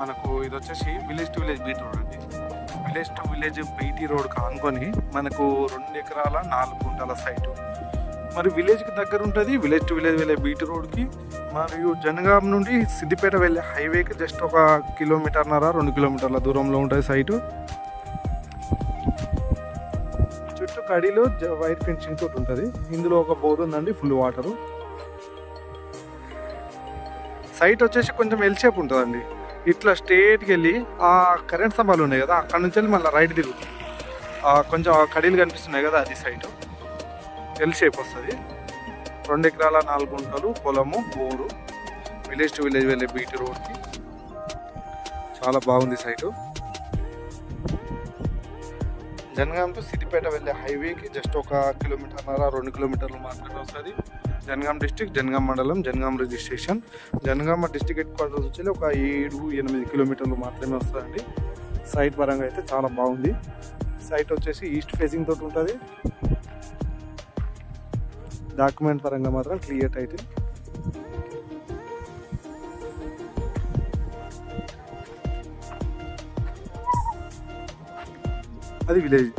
మనకు ఇది వచ్చేసి village to village BT road అండి village to village BT road కానుకొని మనకు రెండు ఎకరాల నాలుగు గుంటల సైటు మరి విలేజ్కి దగ్గర ఉంటుంది విలేజ్ టు విలేజ్ వెళ్ళే బీటీ రోడ్కి మరియు జనగాం నుండి సిద్దిపేట వెళ్ళే హైవేకి జస్ట్ ఒక కిలోమీటర్న్నర రెండు కిలోమీటర్ల దూరంలో ఉంటుంది సైటు చుట్టూ కడిలో జ- వైర్ ఫెన్సింగ్ తోటి ఉంటుంది. ఇందులో ఒక బోర్ ఉందండి ఫుల్ వాటరు సైట్ వచ్చేసి కొంచెం ఎల్ ఉంటుందండి. ఇట్లా స్ట్రేట్కి వెళ్ళి ఆ కరెంట్ స్తంభాలు ఉన్నాయి కదా అక్కడ నుంచి వెళ్ళి మళ్ళీ రైట్ తిరుగుతుంది కొంచెం కడీలు కనిపిస్తున్నాయి కదా అది సైడ్ ఎల్ షేప్ వస్తుంది. రెండు ఎకరాల నాలుగు గుంటలు పొలము బోరు. విలేజ్ టు విలేజ్ వెళ్ళే బీటీ రోడ్కి చాలా బాగుంది సైటు జనగాం టు సిద్దిపేట వెళ్ళే హైవేకి జస్ట్ ఒక కిలోమీటర్న్నర రెండు కిలోమీటర్లు మాత్రమే వస్తుంది. జనగాం డిస్టిక్ జనగాం మండలం Jangaon registration Jangaon district head quarters వచ్చి ఒక ఏడు ఎనిమిది కిలోమీటర్లు మాత్రమే వస్తుందండి. సైట్ పరంగా అయితే చాలా బాగుంది. సైట్ వచ్చేసి ఈస్ట్ ఫేసింగ్ తోటి ఉంటుంది. డాక్యుమెంట్ పరంగా మాత్రం క్లియర్ అయితే అది విలేజ్